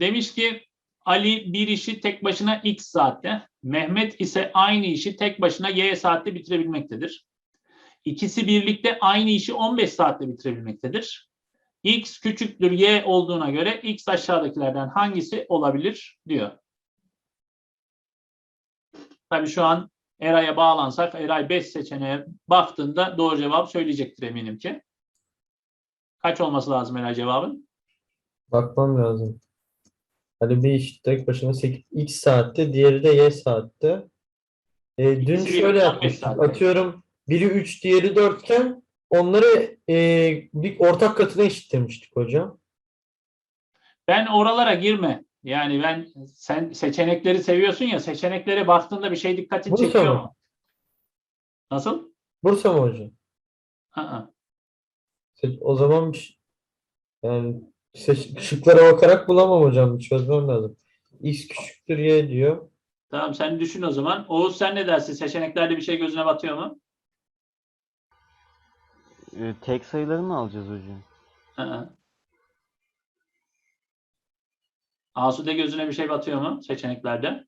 demiş ki Ali bir işi tek başına x saatte, Mehmet ise aynı işi tek başına y saatte bitirebilmektedir. İkisi birlikte aynı işi 15 saatte bitirebilmektedir. X küçüktür y olduğuna göre x aşağıdakilerden hangisi olabilir diyor. Tabii şu an Eray'a bağlansak Eray 5 seçeneğe baktığında doğru cevap söyleyecektir eminim ki. Kaç olması lazım Eray cevabın? Bakmam lazım. Hani bir iş tek başına 8, x saatte, diğeri de y saatte. E, dün İkisi şöyle 15 yapmıştık. saatte. Atıyorum biri 3, diğeri 4 iken onları e, bir ortak katına eşitlemiştik hocam. Ben oralara girme. Yani ben sen seçenekleri seviyorsun ya seçeneklere baktığında bir şey dikkatini Bursa çekiyor mı? mu? Nasıl? Bursa mı hocam? Aa. O zaman bir şey- yani seç- şıklara bakarak bulamam hocam. Çözmem lazım. X küçüktür y diyor. Tamam sen düşün o zaman. Oğuz sen ne dersin? Seçeneklerde bir şey gözüne batıyor mu? Ee, tek sayıları mı alacağız hocam? Aa. Asude gözüne bir şey batıyor mu seçeneklerde?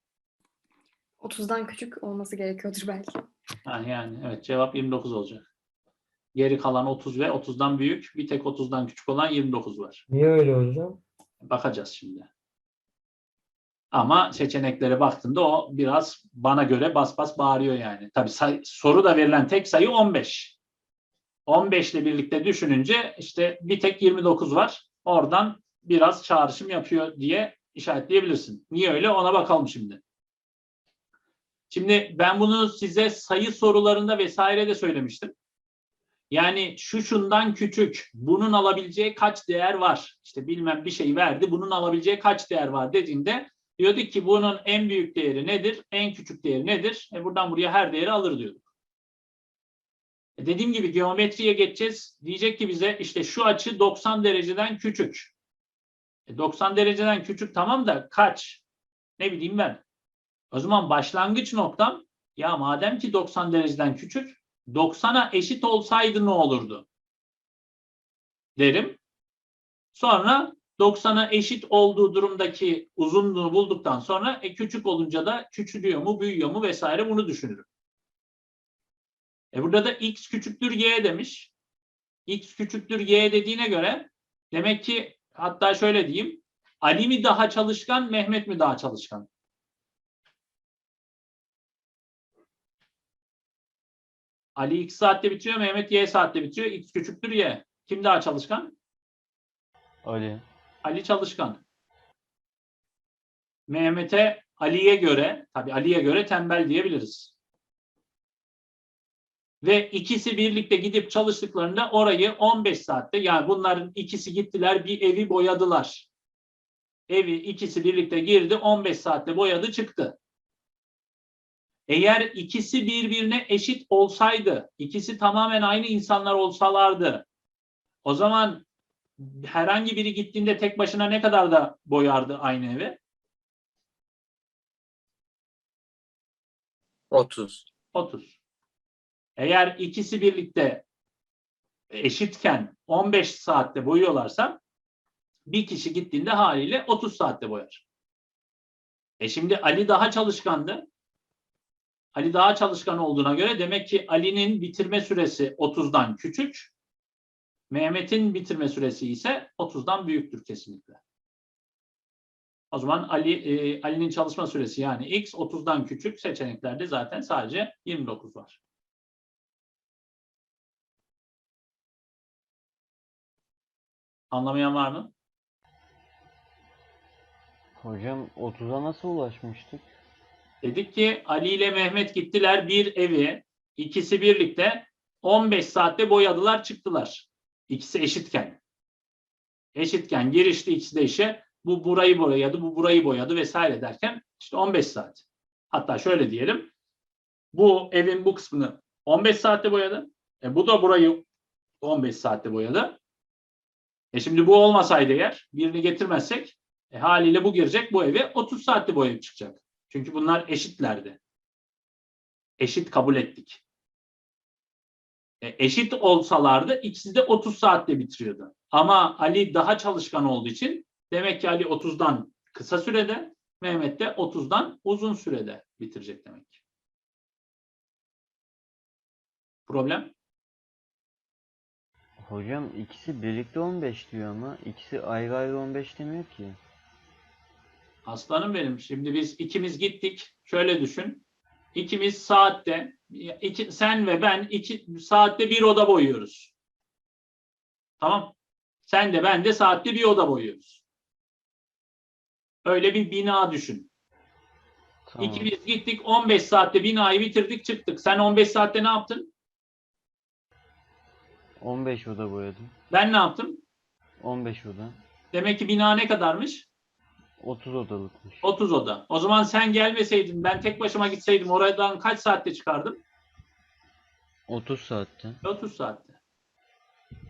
30'dan küçük olması gerekiyordur belki. Ha, yani evet cevap 29 olacak. Geri kalan 30 ve 30'dan büyük. Bir tek 30'dan küçük olan 29 var. Niye öyle hocam? Bakacağız şimdi. Ama seçeneklere baktığında o biraz bana göre bas bas bağırıyor yani. Tabii soru da verilen tek sayı 15. 15 ile birlikte düşününce işte bir tek 29 var. Oradan biraz çağrışım yapıyor diye işaretleyebilirsin. Niye öyle ona bakalım şimdi. Şimdi ben bunu size sayı sorularında vesaire de söylemiştim. Yani şu şundan küçük, bunun alabileceği kaç değer var? İşte bilmem bir şey verdi, bunun alabileceği kaç değer var dediğinde diyorduk ki bunun en büyük değeri nedir, en küçük değeri nedir? E buradan buraya her değeri alır diyorduk. E dediğim gibi geometriye geçeceğiz. Diyecek ki bize işte şu açı 90 dereceden küçük. E 90 dereceden küçük tamam da kaç? Ne bileyim ben. O zaman başlangıç noktam ya madem ki 90 dereceden küçük 90'a eşit olsaydı ne olurdu? Derim. Sonra 90'a eşit olduğu durumdaki uzunluğu bulduktan sonra e, küçük olunca da küçülüyor mu, büyüyor mu vesaire bunu düşünürüm. E burada da x küçüktür y demiş. x küçüktür y dediğine göre demek ki hatta şöyle diyeyim. Ali mi daha çalışkan, Mehmet mi daha çalışkan? Ali x saatte bitiriyor, Mehmet y saatte bitiriyor. X küçüktür y. Kim daha çalışkan? Ali. Ali çalışkan. Mehmet'e Ali'ye göre, tabii Ali'ye göre tembel diyebiliriz. Ve ikisi birlikte gidip çalıştıklarında orayı 15 saatte, yani bunların ikisi gittiler bir evi boyadılar. Evi ikisi birlikte girdi 15 saatte boyadı çıktı. Eğer ikisi birbirine eşit olsaydı, ikisi tamamen aynı insanlar olsalardı, o zaman herhangi biri gittiğinde tek başına ne kadar da boyardı aynı evi? 30. 30. Eğer ikisi birlikte eşitken 15 saatte boyuyorlarsa bir kişi gittiğinde haliyle 30 saatte boyar. E şimdi Ali daha çalışkandı. Ali daha çalışkan olduğuna göre demek ki Ali'nin bitirme süresi 30'dan küçük. Mehmet'in bitirme süresi ise 30'dan büyüktür kesinlikle. O zaman Ali e, Ali'nin çalışma süresi yani x 30'dan küçük seçeneklerde zaten sadece 29 var. Anlamayan var mı? Hocam 30'a nasıl ulaşmıştık? Dedik ki Ali ile Mehmet gittiler bir evi. ikisi birlikte 15 saatte boyadılar çıktılar. İkisi eşitken. Eşitken girişti ikisi de işe. Bu burayı boyadı, bu burayı boyadı vesaire derken işte 15 saat. Hatta şöyle diyelim. Bu evin bu kısmını 15 saatte boyadı. E bu da burayı 15 saatte boyadı. E şimdi bu olmasaydı eğer birini getirmezsek e haliyle bu girecek bu evi 30 saatte boyayıp çıkacak. Çünkü bunlar eşitlerdi. Eşit kabul ettik. E, eşit olsalardı ikisi de 30 saatte bitiriyordu. Ama Ali daha çalışkan olduğu için demek ki Ali 30'dan kısa sürede, Mehmet de 30'dan uzun sürede bitirecek demek. Problem? Hocam ikisi birlikte 15 diyor ama ikisi ayrı ayrı 15 demiyor ki. Aslanım benim. Şimdi biz ikimiz gittik. Şöyle düşün. İkimiz saatte, iki, sen ve ben iki saatte bir oda boyuyoruz. Tamam. Sen de ben de saatte bir oda boyuyoruz. Öyle bir bina düşün. Tamam. İkimiz gittik 15 saatte binayı bitirdik çıktık. Sen 15 saatte ne yaptın? 15 oda boyadım. Ben ne yaptım? 15 oda. Demek ki bina ne kadarmış? 30 odalıkmış. 30 oda. O zaman sen gelmeseydin ben tek başıma gitseydim oradan kaç saatte çıkardım? 30 saatte. 30 saatte.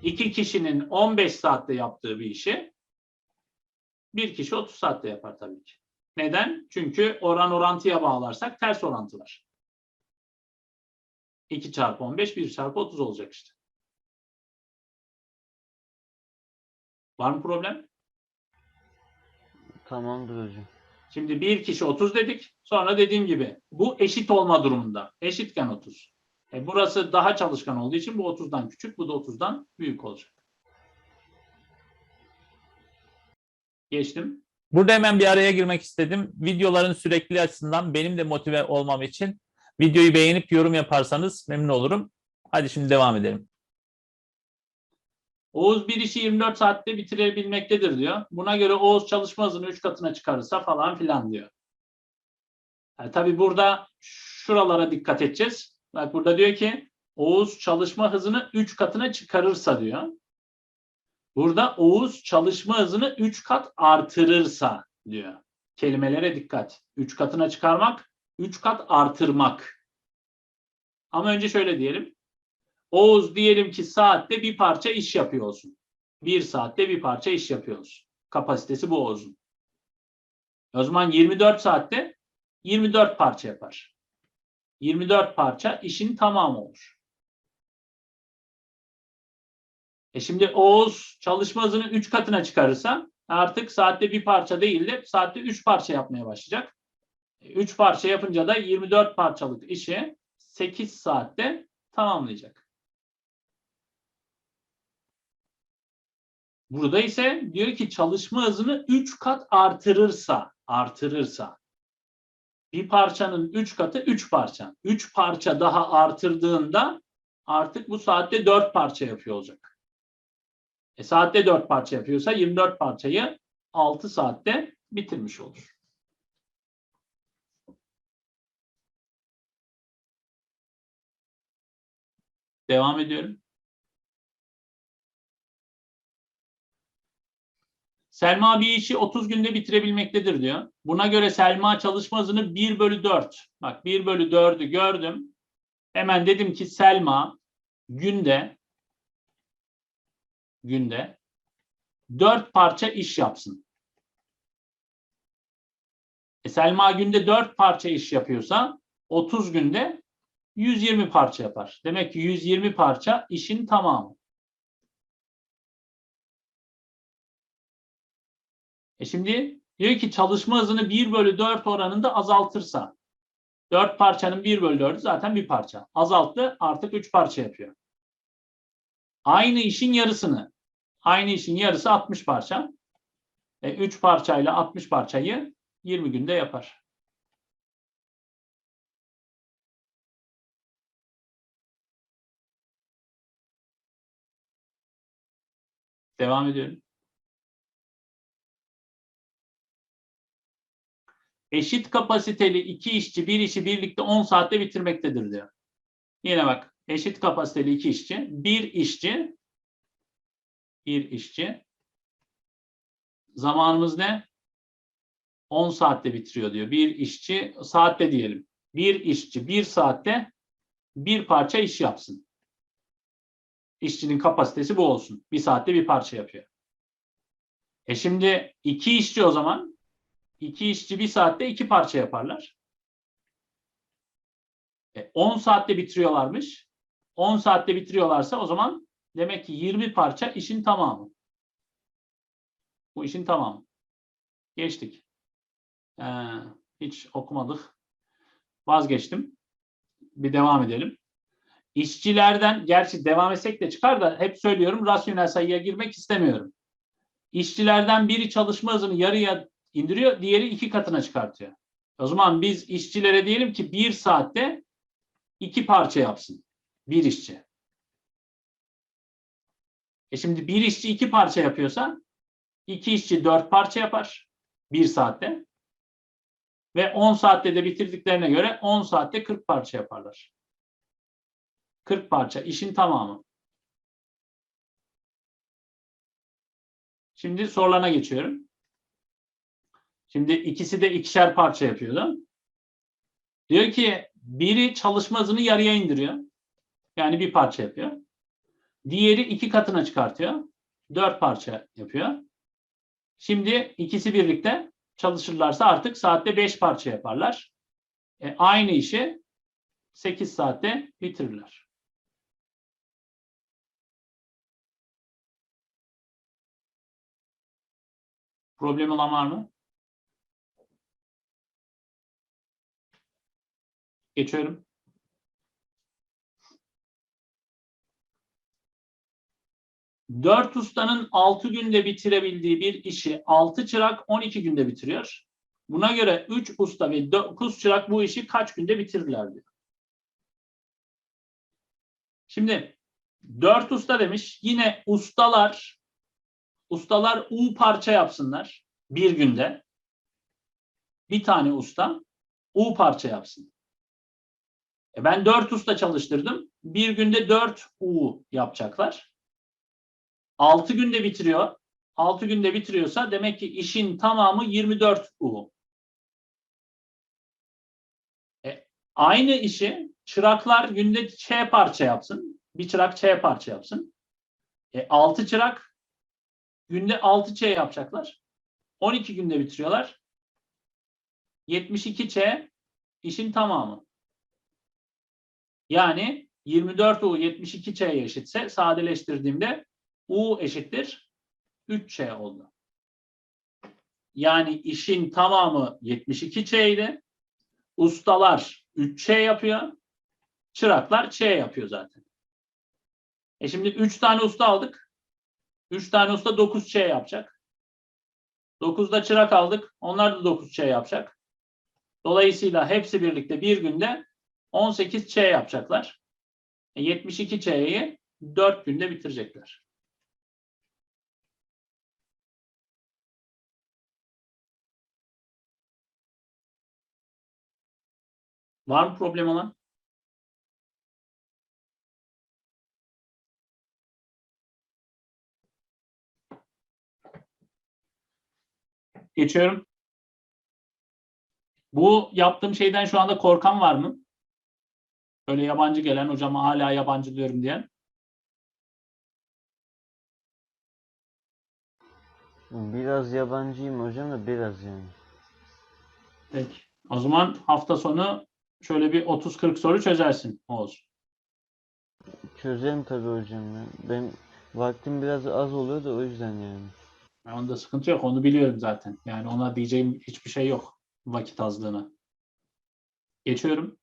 İki kişinin 15 saatte yaptığı bir işi bir kişi 30 saatte yapar tabii ki. Neden? Çünkü oran orantıya bağlarsak ters orantı var. 2 çarpı 15, 1 çarpı 30 olacak işte. Var mı problem? Tamamdır hocam. Şimdi bir kişi 30 dedik. Sonra dediğim gibi bu eşit olma durumunda. Eşitken 30. E burası daha çalışkan olduğu için bu 30'dan küçük, bu da 30'dan büyük olacak. Geçtim. Burada hemen bir araya girmek istedim. Videoların sürekli açısından benim de motive olmam için videoyu beğenip yorum yaparsanız memnun olurum. Hadi şimdi devam edelim. Oğuz bir işi 24 saatte bitirebilmektedir diyor. Buna göre Oğuz çalışma hızını 3 katına çıkarırsa falan filan diyor. Yani tabii burada şuralara dikkat edeceğiz. Bak burada diyor ki Oğuz çalışma hızını 3 katına çıkarırsa diyor. Burada Oğuz çalışma hızını 3 kat artırırsa diyor. Kelimelere dikkat. 3 katına çıkarmak, 3 kat artırmak. Ama önce şöyle diyelim. Oğuz diyelim ki saatte bir parça iş yapıyor olsun. Bir saatte bir parça iş yapıyor olsun. Kapasitesi bu Oğuz'un. O zaman 24 saatte 24 parça yapar. 24 parça işin tamamı olur. E şimdi Oğuz çalışma hızını 3 katına çıkarırsa artık saatte bir parça değil de saatte 3 parça yapmaya başlayacak. 3 parça yapınca da 24 parçalık işi 8 saatte tamamlayacak. Burada ise diyor ki çalışma hızını 3 kat artırırsa, artırırsa bir parçanın 3 katı 3 parça. 3 parça daha artırdığında artık bu saatte 4 parça yapıyor olacak. E saatte 4 parça yapıyorsa 24 parçayı 6 saatte bitirmiş olur. Devam ediyorum. Selma bir işi 30 günde bitirebilmektedir diyor. Buna göre Selma çalışma hızını 1 bölü 4. Bak 1 bölü 4'ü gördüm. Hemen dedim ki Selma günde günde 4 parça iş yapsın. E Selma günde 4 parça iş yapıyorsa 30 günde 120 parça yapar. Demek ki 120 parça işin tamamı. E şimdi diyor ki çalışma hızını 1 bölü 4 oranında azaltırsa 4 parçanın 1 bölü 4'ü zaten bir parça. Azalttı artık 3 parça yapıyor. Aynı işin yarısını aynı işin yarısı 60 parça. E 3 parçayla 60 parçayı 20 günde yapar. Devam ediyorum. Eşit kapasiteli iki işçi bir işi birlikte 10 saatte bitirmektedir diyor. Yine bak eşit kapasiteli iki işçi bir işçi bir işçi zamanımız ne? 10 saatte bitiriyor diyor. Bir işçi saatte diyelim. Bir işçi bir saatte bir parça iş yapsın. İşçinin kapasitesi bu olsun. Bir saatte bir parça yapıyor. E şimdi iki işçi o zaman iki işçi bir saatte iki parça yaparlar. E, 10 saatte bitiriyorlarmış. 10 saatte bitiriyorlarsa o zaman demek ki 20 parça işin tamamı. Bu işin tamamı. Geçtik. Ee, hiç okumadık. Vazgeçtim. Bir devam edelim. İşçilerden, gerçi devam etsek de çıkar da hep söylüyorum rasyonel sayıya girmek istemiyorum. İşçilerden biri çalışma hızını yarıya indiriyor, diğeri iki katına çıkartıyor. O zaman biz işçilere diyelim ki bir saatte iki parça yapsın. Bir işçi. E şimdi bir işçi iki parça yapıyorsa iki işçi dört parça yapar bir saatte. Ve 10 saatte de bitirdiklerine göre 10 saatte 40 parça yaparlar. 40 parça işin tamamı. Şimdi sorularına geçiyorum. Şimdi ikisi de ikişer parça yapıyordu. Diyor ki biri çalışma hızını yarıya indiriyor. Yani bir parça yapıyor. Diğeri iki katına çıkartıyor. Dört parça yapıyor. Şimdi ikisi birlikte çalışırlarsa artık saatte beş parça yaparlar. E, aynı işi 8 saatte bitirirler. Problem olan var mı? Geçiyorum. Dört ustanın 6 günde bitirebildiği bir işi 6 çırak 12 günde bitiriyor. Buna göre 3 usta ve 9 çırak bu işi kaç günde bitirirler diyor. Şimdi 4 usta demiş. Yine ustalar ustalar U parça yapsınlar bir günde. Bir tane usta U parça yapsın. E ben 4 usta çalıştırdım. Bir günde 4 U yapacaklar. 6 günde bitiriyor. 6 günde bitiriyorsa demek ki işin tamamı 24 U. E, aynı işi çıraklar günde Ç parça yapsın. Bir çırak Ç parça yapsın. E, 6 çırak günde 6 Ç yapacaklar. 12 günde bitiriyorlar. 72 Ç işin tamamı. Yani 24 U 72 Ç'ye eşitse sadeleştirdiğimde U eşittir 3Ç oldu. Yani işin tamamı 72 Ç'ydi. Ustalar 3Ç yapıyor. Çıraklar Ç yapıyor zaten. E şimdi 3 tane usta aldık. 3 tane usta 9Ç yapacak. 9'da çırak aldık. Onlar da 9Ç yapacak. Dolayısıyla hepsi birlikte bir günde 18Ç yapacaklar. E 72Ç'yi 4 günde bitirecekler. Var mı problem olan? Geçiyorum. Bu yaptığım şeyden şu anda korkan var mı? Böyle yabancı gelen hocama hala yabancı diyorum diyen. Biraz yabancıyım hocam da biraz yani. Peki. O zaman hafta sonu şöyle bir 30-40 soru çözersin Oğuz. Çözerim tabii hocam ya. Ben vaktim biraz az oluyor da o yüzden yani. Ya Onda sıkıntı yok. Onu biliyorum zaten. Yani ona diyeceğim hiçbir şey yok. Vakit azlığına. Geçiyorum.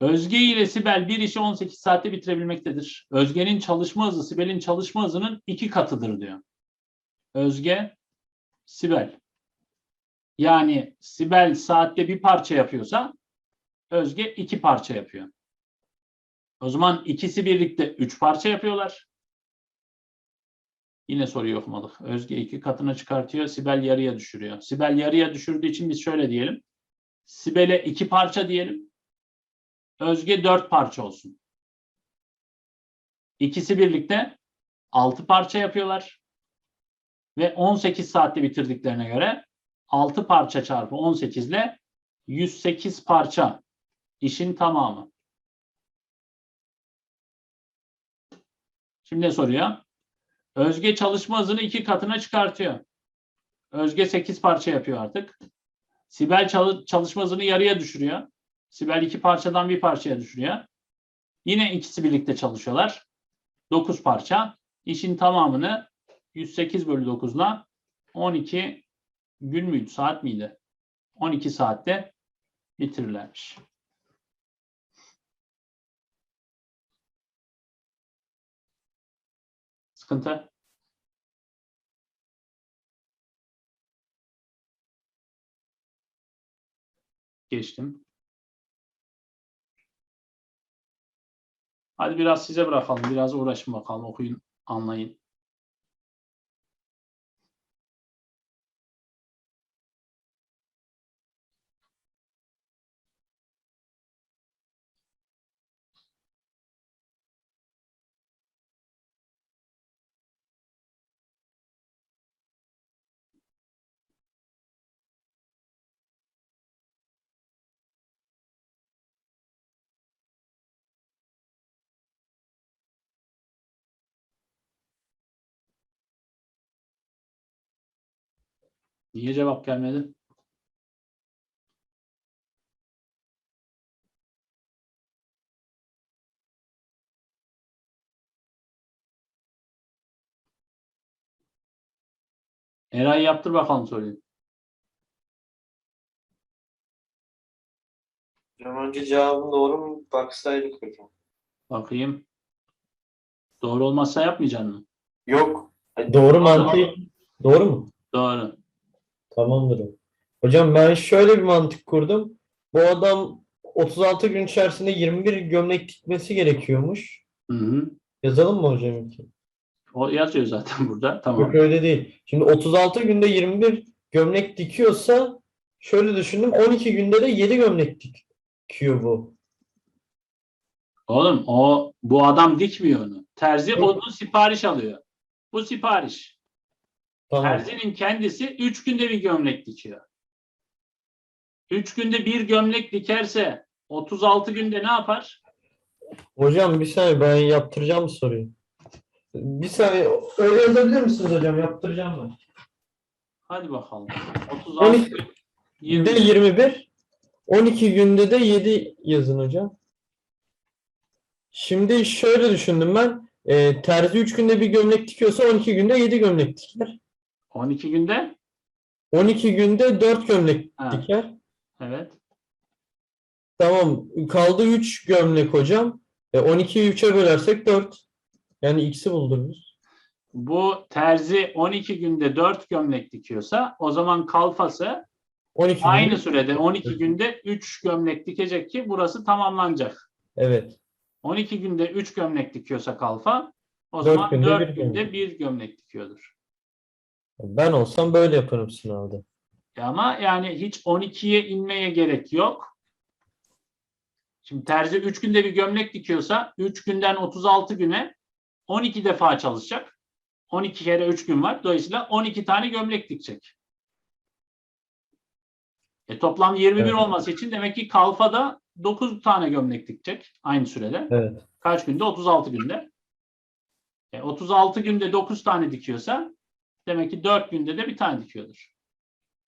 Özge ile Sibel bir işi 18 saatte bitirebilmektedir. Özge'nin çalışma hızı Sibel'in çalışma hızının iki katıdır diyor. Özge, Sibel. Yani Sibel saatte bir parça yapıyorsa Özge iki parça yapıyor. O zaman ikisi birlikte üç parça yapıyorlar. Yine soruyu okumadık. Özge iki katına çıkartıyor. Sibel yarıya düşürüyor. Sibel yarıya düşürdüğü için biz şöyle diyelim. Sibel'e iki parça diyelim. Özge dört parça olsun. İkisi birlikte altı parça yapıyorlar. Ve 18 saatte bitirdiklerine göre 6 parça çarpı 18 ile 108 parça işin tamamı. Şimdi ne soruyor? Özge çalışma hızını iki katına çıkartıyor. Özge 8 parça yapıyor artık. Sibel çalı- çalışma hızını yarıya düşürüyor. Sibel iki parçadan bir parçaya düşürüyor. Yine ikisi birlikte çalışıyorlar. 9 parça. İşin tamamını 108 bölü 9'la 12 gün müydü, saat miydi? 12 saatte bitirirlermiş. Sıkıntı? Geçtim. Hadi biraz size bırakalım. Biraz uğraşın bakalım. Okuyun, anlayın. Niye cevap gelmedi? Eray yaptır bakalım soruyu. Hocam önce cevabın doğru mu baksaydık hocam. Bakayım. Doğru olmazsa yapmayacaksın mı? Yok. Doğru mantığı doğru mu? Doğru. Tamamdır. Hocam ben şöyle bir mantık kurdum. Bu adam 36 gün içerisinde 21 gömlek dikmesi gerekiyormuş. Hı hı. Yazalım mı hocam? ki? O yazıyor zaten burada. Tamam. Yok öyle değil. Şimdi 36 günde 21 gömlek dikiyorsa şöyle düşündüm 12 günde de 7 gömlek dikiyor bu. Oğlum o bu adam dikmiyor onu. Terzi Yok. onu sipariş alıyor. Bu sipariş. Tamam. Terzinin kendisi 3 günde bir gömlek dikiyor. 3 günde bir gömlek dikerse 36 günde ne yapar? Hocam bir saniye ben yaptıracağım soruyu. Bir saniye öyle yazabilir misiniz hocam? Yaptıracağım ben. Hadi bakalım. 36 12 gün. günde 20. 21. 12 günde de 7 yazın hocam. Şimdi şöyle düşündüm ben. E, terzi 3 günde bir gömlek dikiyorsa 12 günde 7 gömlek diker. 12 günde? 12 günde 4 gömlek Ha. diker. Evet. Tamam. Kaldı 3 gömlek hocam. E, 12'yi 3'e bölersek 4. Yani x'i buldururuz. Bu terzi 12 günde 4 gömlek dikiyorsa o zaman kalfası 12 aynı günde- sürede 12 günde 3 gömlek dikecek ki burası tamamlanacak. Evet. 12 günde 3 gömlek dikiyorsa kalfa o Dört zaman günde 4 bir günde gömlek. 1 gömlek dikiyordur. Ben olsam böyle yaparım sınavda. Ama yani hiç 12'ye inmeye gerek yok. Şimdi terzi 3 günde bir gömlek dikiyorsa 3 günden 36 güne 12 defa çalışacak. 12 kere 3 gün var. Dolayısıyla 12 tane gömlek dikecek. E toplam 21 Evet. olması için demek ki kalfada 9 tane gömlek dikecek aynı sürede. Evet. Kaç günde? 36 günde. E 36 günde 9 tane dikiyorsa demek ki 4 günde de bir tane dikiyordur.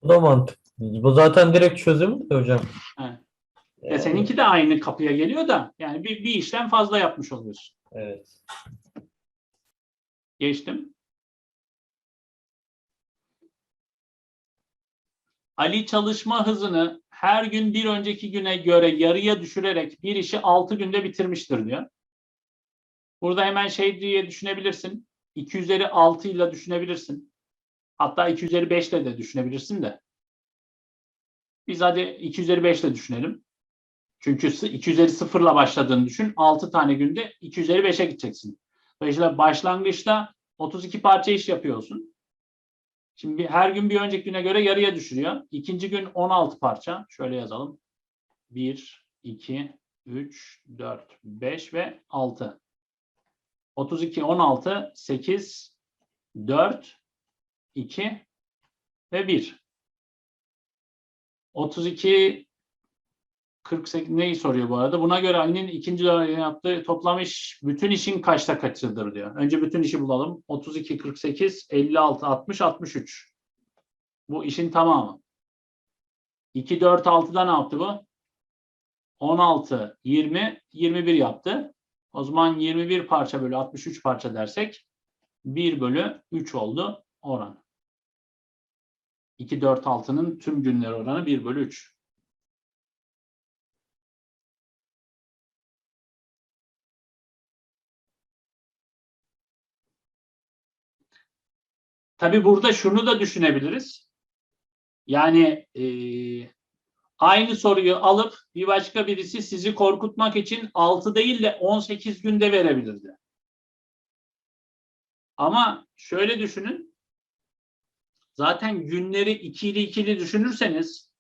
Bu da mantıklı. Bu zaten direkt çözümü de hocam. Evet. Yani, E seninki de aynı kapıya geliyor da yani bir, bir işlem fazla yapmış oluyorsun. Evet. Geçtim. Ali çalışma hızını her gün bir önceki güne göre yarıya düşürerek bir işi 6 günde bitirmiştir diyor. Burada hemen şey diye düşünebilirsin. 2 üzeri 6 ile düşünebilirsin. Hatta 2 üzeri 5 ile de düşünebilirsin de. Biz hadi 2 üzeri 5 ile düşünelim. Çünkü sı- 2 üzeri 0 ile başladığını düşün. 6 tane günde 2 üzeri 5'e gideceksin. Dolayısıyla başlangıçta 32 parça iş yapıyorsun. Şimdi her gün bir önceki güne göre yarıya düşürüyor. İkinci gün 16 parça. Şöyle yazalım. 1, 2, 3, 4, 5 ve 6. 32, 16, 8, 4, 2 ve 1. 32, 48 neyi soruyor bu arada? Buna göre Ali'nin ikinci dönem yaptığı toplam iş bütün işin kaçta kaçıdır diyor. Önce bütün işi bulalım. 32, 48, 56, 60, 63. Bu işin tamamı. 2, 4, 6'da ne yaptı bu? 16, 20, 21 yaptı. O zaman 21 parça bölü 63 parça dersek 1 bölü 3 oldu oran. 2, 4, 6'nın tüm günler oranı 1 bölü 3. Tabi burada şunu da düşünebiliriz. Yani eee, aynı soruyu alıp bir başka birisi sizi korkutmak için 6 değil de 18 günde verebilirdi. Ama şöyle düşünün. Zaten günleri ikili ikili düşünürseniz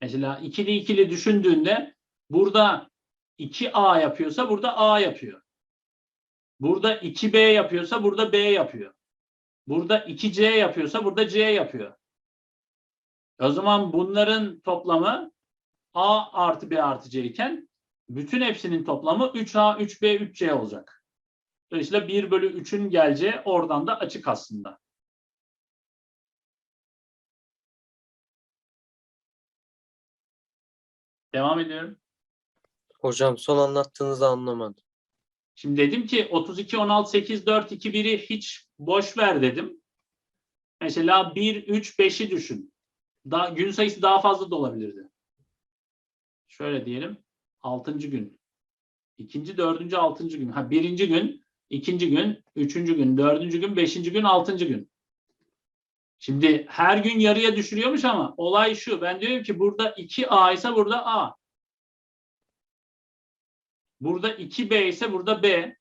mesela ikili ikili düşündüğünde burada 2A yapıyorsa burada A yapıyor. Burada 2B yapıyorsa burada B yapıyor. Burada 2C yapıyorsa burada C yapıyor. O zaman bunların toplamı A artı B artı C iken bütün hepsinin toplamı 3A, 3B, 3C olacak. Dolayısıyla 1 bölü 3'ün geleceği oradan da açık aslında. Devam ediyorum. Hocam son anlattığınızı anlamadım. Şimdi dedim ki 32, 16, 8, 4, 2, 1'i hiç boş ver dedim. Mesela 1, 3, 5'i düşün. Daha, gün sayısı daha fazla da olabilirdi. Şöyle diyelim. 6. gün. İkinci, dördüncü, altıncı gün. Ha, birinci gün, ikinci gün, üçüncü gün, dördüncü gün, beşinci gün, altıncı gün. Şimdi her gün yarıya düşürüyormuş ama olay şu. Ben diyorum ki burada 2A ise burada A. Burada 2B ise burada B.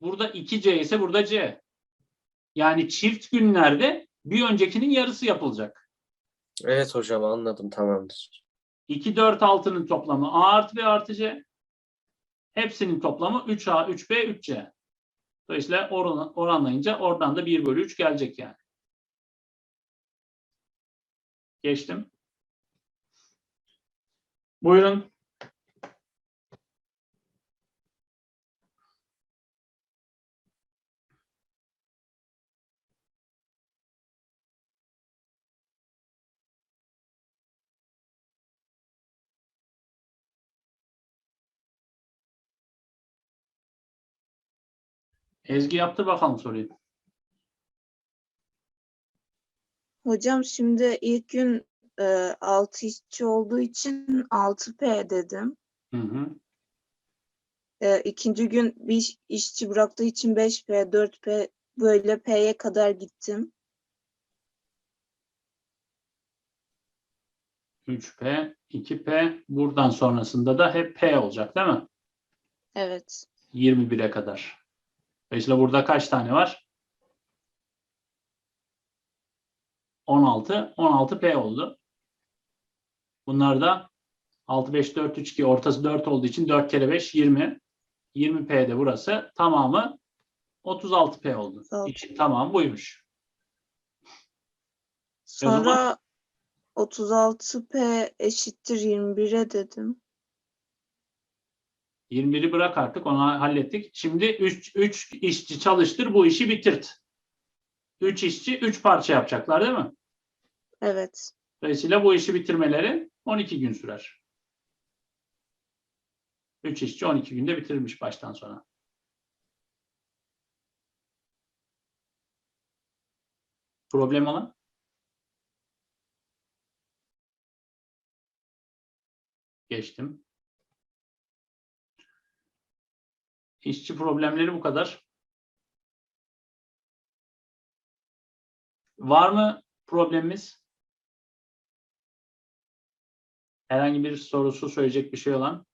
Burada 2C ise burada C. Yani çift günlerde bir öncekinin yarısı yapılacak. Evet hocam anladım tamamdır. 2, 4, 6'nın toplamı A artı B artı C. Hepsinin toplamı 3A, 3B, 3C. Dolayısıyla oran, oranlayınca oradan da 1 bölü 3 gelecek yani. Geçtim. Buyurun. Ezgi yaptı bakalım soruyu. Hocam şimdi ilk gün e, 6 işçi olduğu için 6P dedim. Hı hı. E, ikinci gün bir iş- işçi bıraktığı için 5P, 4P böyle P'ye kadar gittim. 3P, 2P. Buradan sonrasında da hep P olacak değil mi? Evet. 21'e kadar. Dolayısıyla burada kaç tane var? 16. 16P oldu. Bunlar da 6, 5, 4, 3, 2 ortası 4 olduğu için 4 kere 5 20. 20P de burası. Tamamı 36P oldu. Altı. İşin tamamı buymuş. Sonra 36P eşittir 21'e dedim. 21'i bırak artık onu hallettik. Şimdi 3 3 işçi çalıştır bu işi bitirt. 3 işçi 3 parça yapacaklar değil mi? Evet. Dolayısıyla bu işi bitirmeleri 12 gün sürer. 3 işçi 12 günde bitirmiş baştan sona. Problem olan? Geçtim. İşçi problemleri bu kadar. Var mı problemimiz? Herhangi bir sorusu söyleyecek bir şey olan?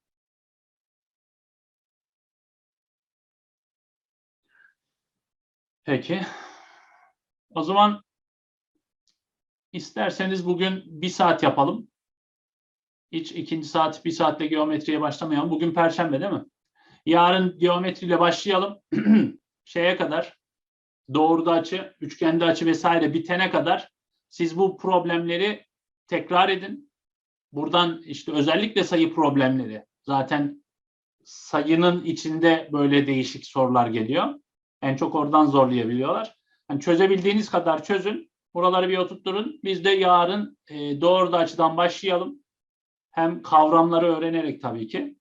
Peki. O zaman isterseniz bugün bir saat yapalım. Hiç ikinci saat, bir saatte geometriye başlamayalım. Bugün Perşembe değil mi? Yarın geometriyle başlayalım. Şeye kadar, doğruda açı, üçgende açı vesaire bitene kadar siz bu problemleri tekrar edin. Buradan işte özellikle sayı problemleri. Zaten sayının içinde böyle değişik sorular geliyor. En çok oradan zorlayabiliyorlar. Yani çözebildiğiniz kadar çözün. Buraları bir oturtturun. Biz de yarın e, doğruda açıdan başlayalım. Hem kavramları öğrenerek tabii ki.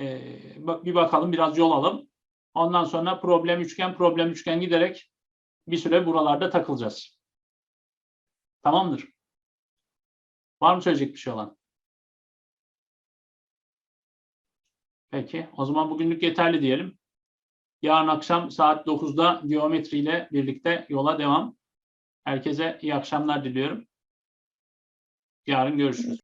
E, bak bir bakalım biraz yol alalım. Ondan sonra problem üçgen problem üçgen giderek bir süre buralarda takılacağız. Tamamdır. Var mı söyleyecek bir şey olan? Peki. O zaman bugünlük yeterli diyelim. Yarın akşam saat 9'da geometri ile birlikte yola devam. Herkese iyi akşamlar diliyorum. Yarın görüşürüz.